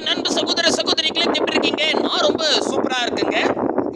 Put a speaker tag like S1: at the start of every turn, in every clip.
S1: என் நண்பு சகோதர சகோதரிகளை எப்படி இருக்கீங்க? நான் ரொம்ப சூப்பரா இருக்குங்க.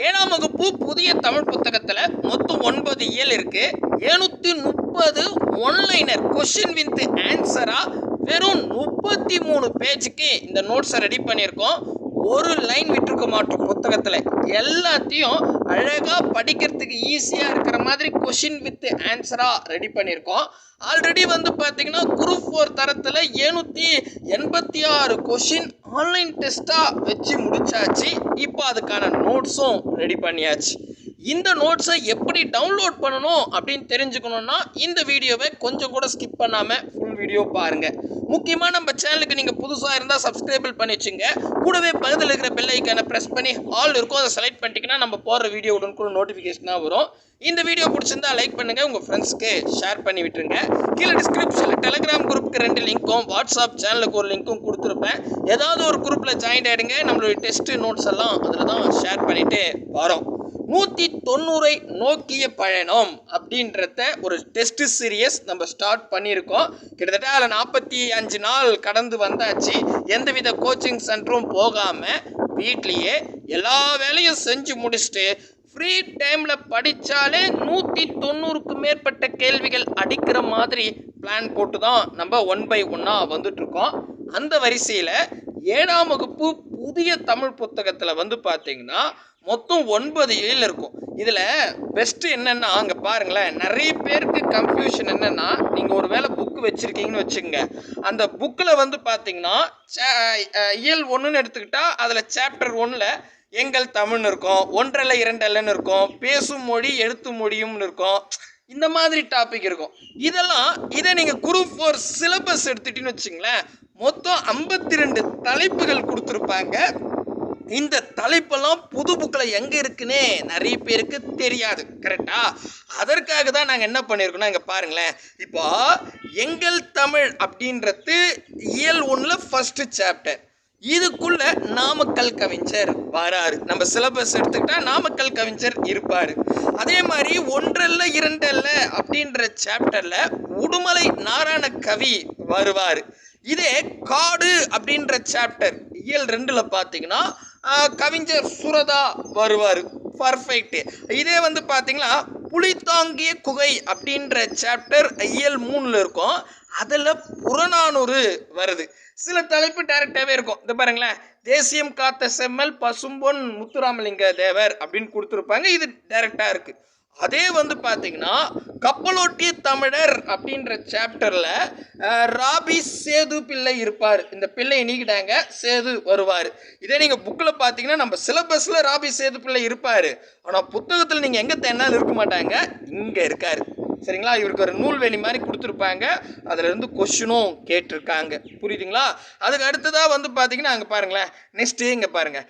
S1: ஏழாம் வகுப்பு புதிய தமிழ் புத்தகத்துல மொத்தம் ஒன்பது இயல் இருக்கு. எழுநூற்றி முப்பது ஒன்லைனர் கொஷின் வித் ஆன்சரா வெறும் முப்பத்தி மூணு பேஜுக்கு இந்த நோட்ஸை ரெடி பண்ணியிருக்கோம். ஒரு லைன் விட்டுருக்க மாட்டோம் புத்தகத்தில். எல்லாத்தையும் அழகாக படிக்கிறதுக்கு ஈஸியாக இருக்கிற மாதிரி கொஷின் வித் ஆன்சராக ரெடி பண்ணியிருக்கோம். ஆல்ரெடி வந்து பார்த்தீங்கன்னா குரூப் ஃபோர் தரத்தில் ஏழ்நூற்றி எண்பத்தி ஆறு கொஷின் ஆன்லைன் டெஸ்ட்டாக வச்சு முடிச்சாச்சு. இப்போ அதுக்கான நோட்ஸும் ரெடி பண்ணியாச்சு. இந்த நோட்ஸை எப்படி டவுன்லோட் பண்ணணும் அப்படின்னு தெரிஞ்சுக்கணுன்னா இந்த வீடியோவை கொஞ்சம் கூட ஸ்கிப் பண்ணாமல் ஃபுல் வீடியோ பாருங்கள் முக்கியமாக நம்ம சேனலுக்கு நீங்கள் புதுசாக இருந்தால் சப்ஸ்கிரைபிள் பண்ணி வச்சுங்க. கூடவே பக்கத்தில் இருக்கிற பெல் ப்ரெஸ் பண்ணி ஆல் இருக்கும். அதை செலக்ட் பண்ணிட்டீங்கன்னா நம்ம போடுற வீடியோ உடனுக்குள்ள நோட்டிஃபிகேஷனாக வரும். இந்த வீடியோ பிடிச்சிருந்தா லைக் பண்ணுங்கள் உங்கள் ஃப்ரெண்ட்ஸ்க்கு ஷேர் பண்ணி விட்டுருங்க. கீழே டிஸ்கிரிப்ஷனில் டெலிகிராம் குரூப்புக்கு ரெண்டு லிங்க்கும் வாட்ஸ்அப் சேனலுக்கு ஒரு லிங்க்கும் கொடுத்துருப்பேன். ஏதாவது ஒரு குரூப்பில் ஜாயின் ஆகிடுங்க நம்மளுடைய டெஸ்ட் நோட்ஸ் எல்லாம் அதில் தான் ஷேர் பண்ணிட்டு வரோம். நூற்றி தொண்ணூறை நோக்கிய பயணம் அப்படின்றத ஒரு டெஸ்ட் சீரியஸ் நம்ம ஸ்டார்ட் பண்ணியிருக்கோம். கிட்டத்தட்ட அதில் நாற்பத்தி அஞ்சு நாள் கடந்து வந்தாச்சு. எந்தவித கோச்சிங் சென்டரும் போகாமல் வீட்லேயே எல்லா வேலையும் செஞ்சு முடிச்சுட்டு ஃப்ரீ டைமில் படித்தாலே நூற்றி தொண்ணூறுக்கு மேற்பட்ட கேள்விகள் அடிக்கிற மாதிரி பிளான் போட்டு தான் நம்ம ஒன் பை ஒன்னாக வந்துட்ருக்கோம் அந்த வரிசையில் ஏழாம் வகுப்பு புதிய தமிழ் புத்தகத்தில் வந்து பார்த்தீங்கன்னா மொத்தம் ஒன்பது எழில் இருக்கும். இதில் பெஸ்ட்டு என்னென்னா அங்கே பாருங்களேன் நிறைய பேருக்கு கன்ஃபியூஷன் என்னென்னா நீங்கள் ஒரு வேளை புக்கு வச்சுருக்கீங்கன்னு வச்சுக்கோங்க. அந்த புக்கில் வந்து பார்த்தீங்கன்னா சே- இயல் ஒன்றுன்னு எடுத்துக்கிட்டால் அதில் சாப்டர் ஒன்றில் எங்கள் தமிழ்னு இருக்கும் ஒன்றரை இரண்டல்லன்னு இருக்கும் பேசும் மொழி எழுத்து மொழியும்னு இருக்கும். இந்த மாதிரி டாபிக் இருக்கும். இதெல்லாம் இதை நீங்கள் குரூப் ஃபோர் சிலபஸ் எடுத்துட்டீங்கன்னு வச்சுங்களேன் மொத்தம் ஐம்பத்தி ரெண்டு தலைப்புகள் கொடுத்துருப்பாங்க. இந்த தலைப்பெல்லாம் புது புக்கில் எங்கே இருக்குன்னே நிறைய பேருக்கு தெரியாது கரெக்டா அதற்காக தான் நாங்கள் என்ன பண்ணியிருக்கோம்னா இங்கே பாருங்களேன். இப்போ எங்கள் தமிழ் அப்படின்றது இயல் ஒன்றில் ஃபஸ்ட்டு சாப்டர் இதுக்குள்ள நாமக்கல் கவிஞர் வராரு. நம்ம சிலபஸ் எடுத்துக்கிட்டா நாமக்கல் கவிஞர் இருப்பார். அதே மாதிரி ஒன்றல்ல இரண்டல்ல அப்படின்ற சாப்டர்ல உடுமலை நாராயண கவி வருவார். இதே காடு அப்படின்ற சாப்டர் இயல் ரெண்டுல பார்த்தீங்கன்னா கவிஞர் சுரதா வருவார். பர்ஃபெக்ட் இதே வந்து பார்த்தீங்கன்னா புலித்தாங்கிய குகை அப்படின்ற சாப்டர் ஐஎல் மூணில் இருக்கும். அதில் புறநானூறு வருது. சில தலைப்பு டைரக்டாகவே இருக்கும். இது பாருங்களேன். தேசியம் காத்த செம்மல் பசும்பொன் முத்துராமலிங்க தேவர் அப்படின்னு கொடுத்துருப்பாங்க. இது டைரக்டாக இருக்குது அதே வந்து பார்த்தீங்கன்னா கப்பலோட்டிய தமிழர் அப்படின்ற சாப்டரில் ராபி சேது பிள்ளை இருப்பார். இந்த பிள்ளையை நீக்கிட்டாங்க சேது வருவார். இதே நீங்கள் புக்கில் பார்த்தீங்கன்னா நம்ம சிலபஸில் ராபி சேது பிள்ளை இருப்பார். ஆனால் புத்தகத்தில் நீங்கள் எங்கே தேடினாலும் இருக்க மாட்டாங்க. இங்கே இருக்கார். சரிங்களா? இவருக்கு ஒரு நூல்வேணி மாதிரி கொடுத்துருப்பாங்க. அதிலிருந்து கொஷினும் கேட்டிருக்காங்க. புரியுதுங்களா? அதுக்கு அடுத்ததாக வந்து பார்த்தீங்கன்னா அங்கே பாருங்களேன். நெக்ஸ்ட்டு இங்கே பாருங்கள்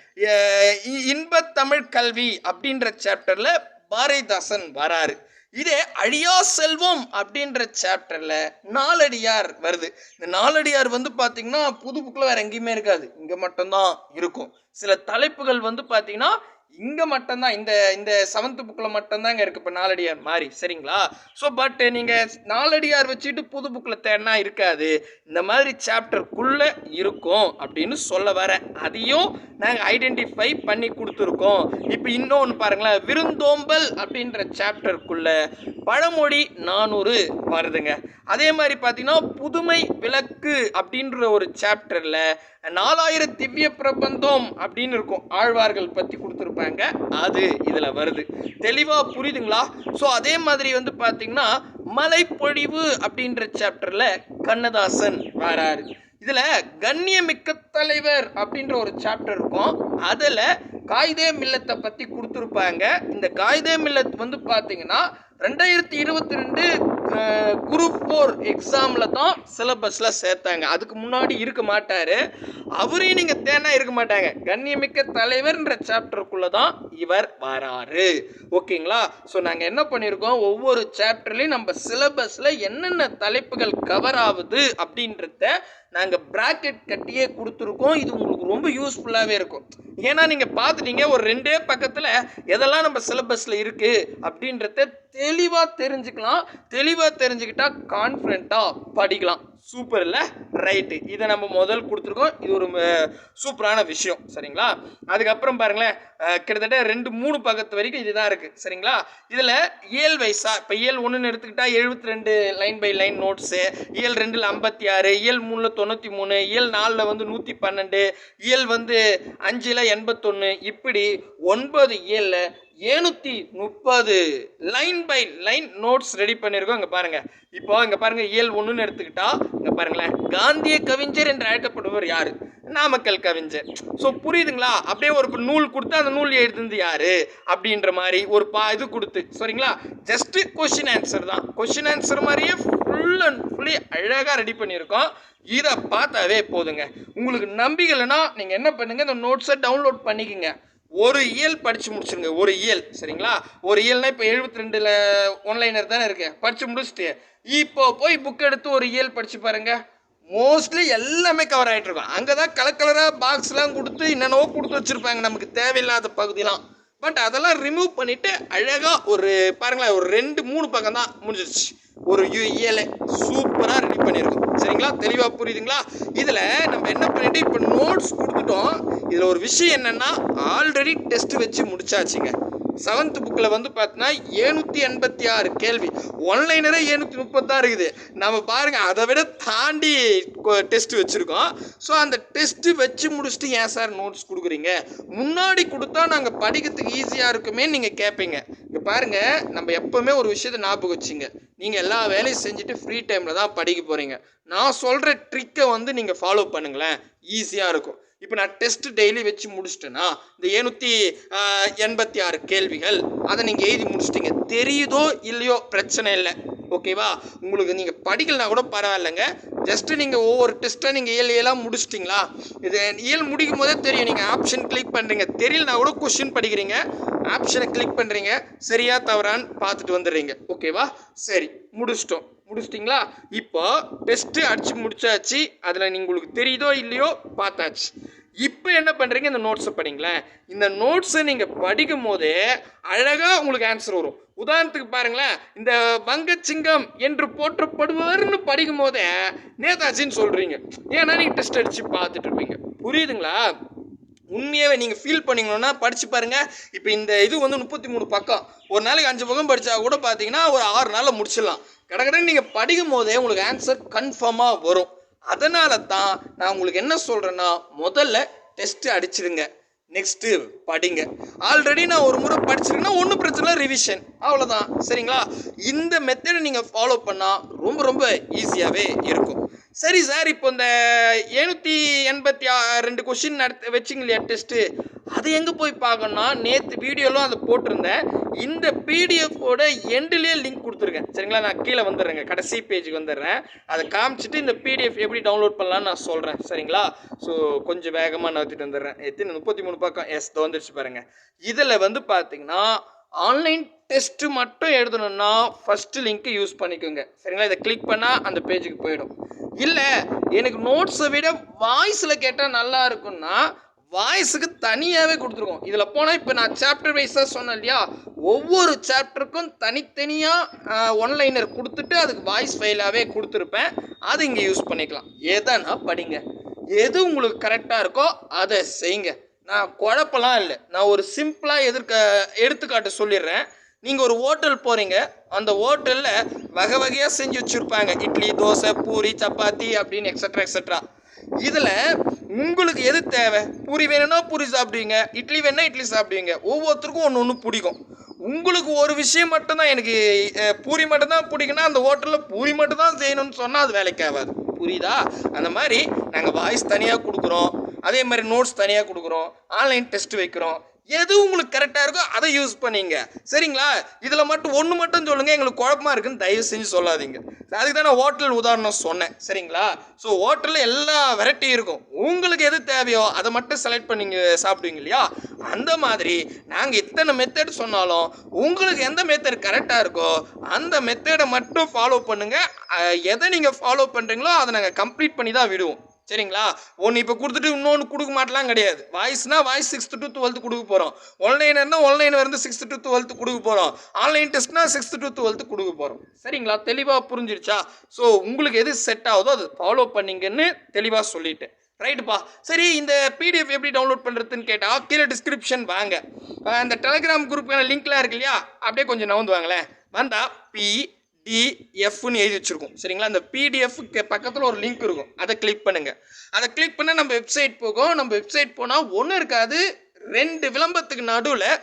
S1: இன்பத்தமிழ் இ- தமிழ் கல்வி அப்படின்ற சாப்டரில் பாரதிதாசன் வராரு. இதே அழியா செல்வம் அப்படின்ற சாப்டரில் நாலடியார் வருது. இந்த நாலடியார் வந்து பார்த்தீங்கன்னா புது புக்கில் வேறு எங்கேயுமே இருக்காது. இங்கே மட்டும்தான் இருக்கும். சில தலைப்புகள் வந்து பார்த்தீங்கன்னா இங்கே மட்டும்தான் இந்த இந்த செவன்த்து புக்கில் மட்டுந்தாங்க இருக்குது இப்போ நாலடியார் மாதிரி சரிங்களா? ஸோ பட் நீங்கள் நாலடியார் வச்சுட்டு புது புக்கில் தேடினா இருக்காது. இந்த மாதிரி சாப்டருக்குள்ளே இருக்கும் அப்படின்னு சொல்ல வரேன் அதையும் நாங்கள் ஐடென்டிஃபை பண்ணி கொடுத்துருக்கோம். இப்போ இன்னொன்று பாருங்களேன் விருந்தோம்பல் அப்படின்ற சாப்டருக்குள்ள பழமொழி நானூறு வருதுங்க. அதே மாதிரி பார்த்தீங்கன்னா புதுமை விளக்கு அப்படின்ற ஒரு சாப்டரில் நாலாயிரம் திவ்ய பிரபந்தம் அப்படின்னு இருக்கும். ஆழ்வார்கள் பற்றி கொடுத்துருப்பாங்க அது இதில் வருது. தெளிவாக புரியுதுங்களா? ஸோ அதே மாதிரி வந்து பார்த்தீங்கன்னா மலைப்பொழிவு அப்படின்ற சாப்டரில் கண்ணதாசன் வராரு. இதில் கண்ணியமிக்க தலைவர் அப்படின்ற ஒரு சாப்டர் இருக்கும். அதில் காயிதே மில்லத்தை பற்றி கொடுத்துருப்பாங்க. இந்த காயிதே மில்லத் வந்து பார்த்தீங்கன்னா ரெண்டாயிரத்தி இருபத்தி ரெண்டு குரூப் ஃபோர் எக்ஸாமில் தான் சிலபஸில் சேர்த்தாங்க. அதுக்கு முன்னாடி இருக்க மாட்டார். அவரையும் நீங்கள் தேனா இருக்க மாட்டாங்க. கண்ணியமிக்க தலைவர்ன்ற சாப்டருக்குள்ளே தான் இவர் வராரு. ஓகேங்களா? ஸோ நாங்கள் என்ன பண்ணியிருக்கோம் ஒவ்வொரு சாப்டர்லையும் நம்ம சிலபஸில் என்னென்ன தலைப்புகள் கவர் ஆகுது அப்படின்றத நாங்கள் ப்ராக்கெட் கட்டியே கொடுத்துருக்கோம். இது உங்களுக்கு ரொம்ப யூஸ்ஃபுல்லாகவே இருக்கும். ஏன்னா நீங்கள் பார்த்துட்டீங்க ஒரு ரெண்டே பக்கத்தில் எதெல்லாம் நம்ம சிலபஸில் இருக்குது அப்படின்றத தெளிவாக தெரிஞ்சுக்கலாம். தெளிவாக தெரிஞ்சுக்கிட்டா கான்ஃபிடெண்ட்டாக படிக்கலாம். சூப்பர் இல்லை? ரைட்டு இதை நம்ம முதல் கொடுத்துருக்கோம். இது ஒரு சூப்பரான விஷயம். சரிங்களா? அதுக்கப்புறம் பாருங்களேன். கிட்டத்தட்ட ரெண்டு மூணு பக்கத்து வரைக்கும் இதுதான் இருக்குது சரிங்களா? இதில் இயல் வைஸா இப்போ இயல் ஒன்றுன்னு எடுத்துக்கிட்டா எழுபத்தி ரெண்டு லைன் பை லைன் நோட்ஸு இயல் ரெண்டில் ஐம்பத்தி ஆறு இயல் மூணில் தொண்ணூற்றி மூணு இயல் நாலில் வந்து நூற்றி பன்னெண்டு இயல் வந்து அஞ்சில் எண்பத்தொன்று இப்படி ஒன்பது இயலில் ஏநூற்றி முப்பது line by line notes ready பண்ணியிருக்கோம். இங்கே பாருங்கள் இப்போ இங்கே பாருங்கள் இயல் ஒன்றுன்னு எடுத்துக்கிட்டா இங்கே பாருங்களேன் காந்திய கவிஞர் என்று அழைக்கப்படுவர் யார்? நாமக்கல் கவிஞர். ஸோ புரியுதுங்களா? அப்படியே ஒரு நூல் கொடுத்து அந்த நூல் எழுதுனது யார்? அப்படின்ற மாதிரி ஒரு பா இது கொடுத்து சரிங்களா? ஜஸ்ட்டு கொஷின் ஆன்சர் தான். கொஷின் ஆன்சர் மாதிரியே ஃபுல் அண்ட் ஃபுல்லி அழகாக ரெடி பண்ணியிருக்கோம். இதை பார்த்தாவே போதுங்க. உங்களுக்கு நம்பிக்கலைன்னா நீங்கள் என்ன பண்ணுங்கள் இந்த நோட்ஸை டவுன்லோட் பண்ணிக்கோங்க. ஒரு இயல் படித்து முடிச்சிருங்க ஒரு இயல் சரிங்களா? ஒரு இயல்னா இப்போ எழுபத்தி ரெண்டில் ஒன்லைனர் தானே இருக்கு. படித்து முடிச்சுட்டு இப்போ போய் புக் எடுத்து ஒரு இயல் படித்து பாருங்க. மோஸ்ட்லி எல்லாமே கவர் ஆகிட்டு இருக்கும். அங்கே தான் கலர் கலராக பாக்ஸ்லாம் கொடுத்து என்னென்னவோ கொடுத்து வச்சுருப்பாங்க. நமக்கு தேவையில்லாத பகுதிலாம் பட் அதெல்லாம் ரிமூவ் பண்ணிவிட்டு அழகாக ஒரு பாருங்களேன் ஒரு ரெண்டு மூணு பக்கம் தான் முடிஞ்சிருச்சு. ஒரு யூ இயலை சூப்பராக ரெடி பண்ணியிருக்கோம் சரிங்களா? தெளிவாக புரியுதுங்களா? இதில் நம்ம என்ன பண்ணிட்டு இப்போ நோட்ஸ் கொடுத்துட்டோம். இதில் ஒரு விஷயம் என்னென்னா ஆல்ரெடி டெஸ்ட் வச்சு முடிச்சாச்சுங்க. செவன்த் புக்கில் வந்து பார்த்தீங்கன்னா ஏழ்நூற்றி எண்பத்தி ஆறு கேள்வி. ஒன்லைனரே ஏழ்நூற்றி முப்பத்தாறு இருக்குது. நம்ம பாருங்கள் அதை விட தாண்டி டெஸ்ட் வச்சுருக்கோம். ஸோ அந்த டெஸ்ட்டு வச்சு முடிச்சுட்டு ஏன் சார் நோட்ஸ் கொடுக்குறீங்க? முன்னாடி கொடுத்தா நாங்கள் படிக்கிறதுக்கு ஈஸியாக இருக்குமே நீங்கள் கேட்பீங்க இங்கே பாருங்கள் நம்ம எப்போவுமே ஒரு விஷயத்த ஞாபகம் வச்சுங்க. நீங்கள் எல்லா வேலையும் செஞ்சுட்டு ஃப்ரீ டைமில் தான் படிக்க போகிறீங்க நான் சொல்கிற ட்ரிக்கை வந்து நீங்கள் ஃபாலோ பண்ணுங்களேன். ஈஸியாக இருக்கும். இப்போ நான் டெஸ்ட் டெய்லி வச்சு முடிச்சிட்டேன்னா இந்த ஏநூற்றி எண்பத்தி ஆறு கேள்விகள் அதை நீங்கள் எழுதி முடிச்சிட்டிங்க. தெரியுதோ இல்லையோ பிரச்சனை இல்லை. ஓகேவா உங்களுக்கு நீங்கள் படிக்கலனா கூட பரவாயில்லைங்க. ஜஸ்ட்டு நீங்கள் ஒவ்வொரு டெஸ்ட்டாக நீங்கள் இயல் இயலாக முடிச்சிட்டிங்களா? இது இயல் முடிக்கும் போதே தெரியும். நீங்கள் ஆப்ஷன் கிளிக் பண்ணுறீங்க தெரியலனா கூட கொஷின் படிக்கிறீங்க. ஆப்ஷனை கிளிக் பண்ணுறீங்க சரியா தவறான்னு பார்த்துட்டு வந்துடுறீங்க. ஓகேவா சரி முடிச்சிட்டோம். முடிச்சிட்டிங்களா? இப்போ டெஸ்ட்டு அடித்து முடிச்சாச்சு. அதில் நீங்கள் உங்களுக்கு தெரியுதோ இல்லையோ பார்த்தாச்சு. இப்போ என்ன பண்ணுறீங்க இந்த நோட்ஸை படிங்களேன். இந்த நோட்ஸை நீங்கள் படிக்கும் போதே அழகாக உங்களுக்கு ஆன்சர் வரும். உதாரணத்துக்கு பாருங்களேன். இந்த வங்கச்சிங்கம் என்று போற்றப்படுபவர்னு படிக்கும் போதே நேதாஜின்னு சொல்கிறீங்க ஏன்னா நீங்கள் டெஸ்ட் அடித்து பார்த்துட்டு இருப்பீங்க. புரியுதுங்களா? உண்மையாகவே நீங்கள் ஃபீல் பண்ணிங்கன்னா படித்து பாருங்கள் இப்போ இந்த இது வந்து முப்பத்தி மூணு பக்கம். ஒரு நாளைக்கு அஞ்சு பக்கம் படித்தா கூட பார்த்தீங்கன்னா ஒரு ஆறு நாளில் முடிச்சிடலாம். கடகடன்னு நீங்கள் படிக்கும் போதே உங்களுக்கு ஆன்சர் கன்ஃபார்மாக வரும். அதனால தான் நான் உங்களுக்கு என்ன சொல்கிறேன்னா முதல்ல டெஸ்ட்டு அடிச்சிடுங்க. நெக்ஸ்ட்டு படிங்க. ஆல்ரெடி நான் ஒரு முறை படிச்சிருக்கேன்னா ஒன்றும் பிரச்சனை இல்லை ரிவிஷன் அவ்வளோதான் சரிங்களா? இந்த மெத்தடை நீங்கள் ஃபாலோ பண்ணால் ரொம்ப ரொம்ப ஈஸியாகவே இருக்கும். சரி சார் இப்போ இந்த எழுநூற்றி எண்பத்தி ரெண்டு கொஷின் நடத்த வச்சிங்க இல்லையா டெஸ்ட்டு அது எங்கே போய் பார்க்கணும்னா நேற்று வீடியோலாம் அதை போட்டிருந்தேன். இந்த பிடிஎஃபோட எண்டுலேயே லிங்க் கொடுத்துருக்கேன். சரிங்களா நான் கீழே வந்துடுறேங்க. கடைசி பேஜுக்கு வந்துடுறேன். அதை காமிச்சிட்டு இந்த பிடிஎஃப் எப்படி டவுன்லோட் பண்ணலான்னு நான் சொல்கிறேன் சரிங்களா? ஸோ கொஞ்சம் வேகமாக நகர்த்திட்டு வந்துடுறேன். எத்தனை? முப்பத்தி மூணு பக்கம். எஸ் தோந்துருச்சு பாருங்கள் இதில் வந்து பார்த்தீங்கன்னா ஆன்லைன் டெஸ்ட்டு மட்டும் எழுதணும்னா ஃபஸ்ட்டு லிங்க்கை யூஸ் பண்ணிக்கோங்க. சரிங்களா? இதை கிளிக் பண்ணால் அந்த பேஜுக்கு போயிடும். இல்லை எனக்கு நோட்ஸை விட வாய்ஸில் கேட்டால் நல்லா இருக்கும்னா வாய்ஸுக்கு தனியாகவே கொடுத்துருக்கோம் இதில் போனால் இப்போ நான் சாப்டர் வைஸாக சொன்னேன் இல்லையா? ஒவ்வொரு சாப்டருக்கும் தனித்தனியாக ஒன்லைனர் கொடுத்துட்டு அதுக்கு வாய்ஸ் ஃபைலாகவே கொடுத்துருப்பேன். அது இங்கே யூஸ் பண்ணிக்கலாம். எதனா படிங்க. எது உங்களுக்கு கரெக்டாக இருக்கோ அதை செய்யுங்க. நான் குழப்பலாம் இல்லை. நான் ஒரு சிம்பிளாக எதிர்க்க எடுத்துக்காட்டு சொல்லிடுறேன். நீங்கள் ஒரு ஹோட்டல் போகிறீங்க அந்த ஹோட்டலில் வகை வகையாக செஞ்சு வச்சுருப்பாங்க. இட்லி தோசை பூரி சப்பாத்தி அப்படின்னு எக்ஸட்ரா எக்ஸட்ரா இதில் உங்களுக்கு எது தேவை? பூரி வேணும்னா பூரி சாப்பிடுவீங்க இட்லி வேணும்னா இட்லி சாப்பிடுவீங்க. ஒவ்வொருத்தருக்கும் ஒன்று ஒன்று பிடிக்கும். உங்களுக்கு ஒரு விஷயம் மட்டும்தான் எனக்கு பூரி மட்டும்தான் பிடிக்குன்னா அந்த ஹோட்டலில் பூரி மட்டும்தான் செய்யணும்னு சொன்னால் அது வேலைக்கு ஆகாது. புரியுதா? அந்த மாதிரி நாங்கள் வாய்ஸ் தனியாக கொடுக்குறோம். அதே மாதிரி நோட்ஸ் தனியாக கொடுக்குறோம். ஆன்லைன் டெஸ்ட் வைக்கிறோம். எது உங்களுக்கு கரெக்டாக இருக்கோ அதை யூஸ் பண்ணிங்க. சரிங்களா? இதில் மட்டும் ஒன்று மட்டும் சொல்லுங்கள் எங்களுக்கு குழப்பமாக இருக்குன்னு தயவு செஞ்சு சொல்லாதீங்க. அதுக்கு தான் நான் ஹோட்டல் உதாரணம் சொன்னேன். சரிங்களா? ஸோ ஹோட்டலில் எல்லா வெரைட்டி இருக்கும். உங்களுக்கு எது தேவையோ அதை மட்டும் செலக்ட் பண்ணிங்க சாப்பிடுவீங்க இல்லையா? அந்த மாதிரி நாங்கள் இத்தனை மெத்தட் சொன்னாலும் உங்களுக்கு எந்த மெத்தட் கரெக்டாக இருக்கோ அந்த மெத்தடை மட்டும் ஃபாலோ பண்ணுங்கள் எதை நீங்கள் ஃபாலோ பண்ணுறீங்களோ அதை நாங்கள் கம்ப்ளீட் பண்ணி தான் விடுவோம். சரிங்களா? ஒன்று இப்போ கொடுத்துட்டு இன்னொன்று கொடுக்க மாட்டலாம் கிடையாது. வாய்ஸ்னா வாய்ஸ் சிக்ஸ்த்து டு டுவெல்த்து கொடுக்க போகிறோம் ஒன்லைனர்னா ஒன்லைன் வந்து சிக்ஸ்த்து டு டுவெல்த்து கொடுக்க போகிறோம் ஆன்லைன் டெஸ்ட்னா சிக்ஸ்த்து டு டுவெல்த்து கொடுக்க போகிறோம் சரிங்களா? தெளிவாக புரிஞ்சிருச்சா? ஸோ உங்களுக்கு எது செட் ஆகுதோ அதை ஃபாலோ பண்ணிங்கன்னு தெளிவாக சொல்லிட்டேன். ரைட்டுப்பா சரி இந்த பிடிஎஃப் எப்படி டவுன்லோட் பண்ணுறதுன்னு கேட்டால் கீழே டிஸ்கிரிப்ஷன் வாங்க. அந்த டெலகிராம் டெலிகிராம் குரூப்புக்கான லிங்க்லாம் இருக்கு இல்லையா? அப்படியே கொஞ்சம் நவுந்து வாங்களேன். வந்தால் பி E, பிடிஎஃப்னு எழுதி வச்சுருக்கோம். சரிங்களா? அந்த பிடிஎஃப்க்கு பக்கத்தில் ஒரு லிங்க் இருக்கும். அதை கிளிக் பண்ணுங்கள் அதை கிளிக் பண்ணால் நம்ம வெப்சைட் போகும். நம்ம வெப்சைட் போனால் ஒன்றும் இருக்காது. ரெண்டு விளம்பரத்துக்கு நடுவில்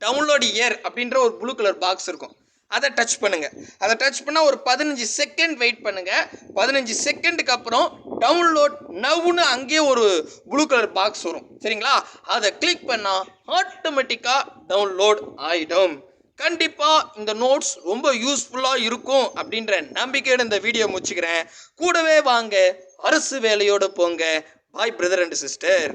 S1: டவுன்லோட் இயர் அப்படின்ற ஒரு ப்ளூ கலர் பாக்ஸ் இருக்கும். அதை டச் பண்ணுங்கள் அதை டச் பண்ணால் ஒரு பதினஞ்சு செகண்ட் வெயிட் பண்ணுங்கள் பதினஞ்சு செகண்டுக்கு அப்புறம் டவுன்லோட் நவ்னு அங்கேயே ஒரு ப்ளூ கலர் பாக்ஸ் வரும். சரிங்களா? அதை கிளிக் பண்ணால் ஆட்டோமேட்டிக்காக டவுன்லோட் ஆயிடும். கண்டிப்பாக இந்த நோட்ஸ் ரொம்ப யூஸ்ஃபுல்லாக இருக்கும் அப்படின்ற நம்பிக்கையோட இந்த வீடியோ முடிச்சுக்கிறேன். கூடவே வாங்க அரசு வேலையோடு போங்க. பாய் பிரதர் அண்ட் சிஸ்டர்